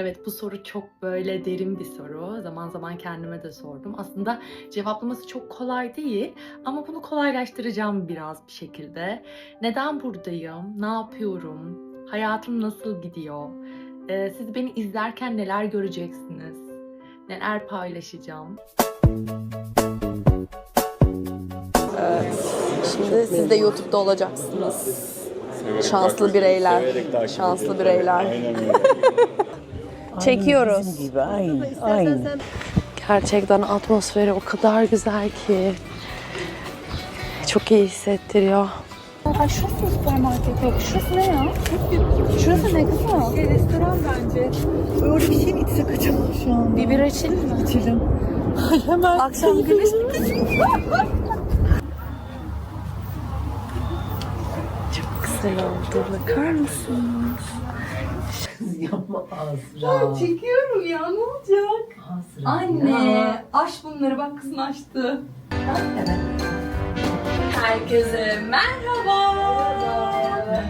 Evet bu soru çok böyle derin bir soru. Zaman zaman kendime de sordum. Aslında cevaplaması çok kolay değil ama bunu kolaylaştıracağım biraz bir şekilde. Neden buradayım? Ne yapıyorum? Hayatım nasıl gidiyor? Ee, siz beni izlerken neler göreceksiniz? Neler paylaşacağım? Şimdi siz de YouTube'da olacaksınız. Şanslı bireyler. Şanslı bireyler. Çekiyoruz. Bizim gibi aynı. Aynı. Gerçekten atmosferi o kadar güzel ki. Çok iyi hissettiriyor. Ay şurası süpermarket yok. Şurası ne ya? Şurası ne kızım? Şey, restoran bence. Öyle bir şey mi içsek acaba şu an? Bir bira içelim mi? İçelim. Ay hemen. Akşam güneş Çok güzel oldu. Bakar mısınız? Yapma Azra. Ay çekiyorum ya ne olacak? Azra. Anne ya. aç bunları bak kızın açtı. Evet. Herkese merhaba. Merhaba.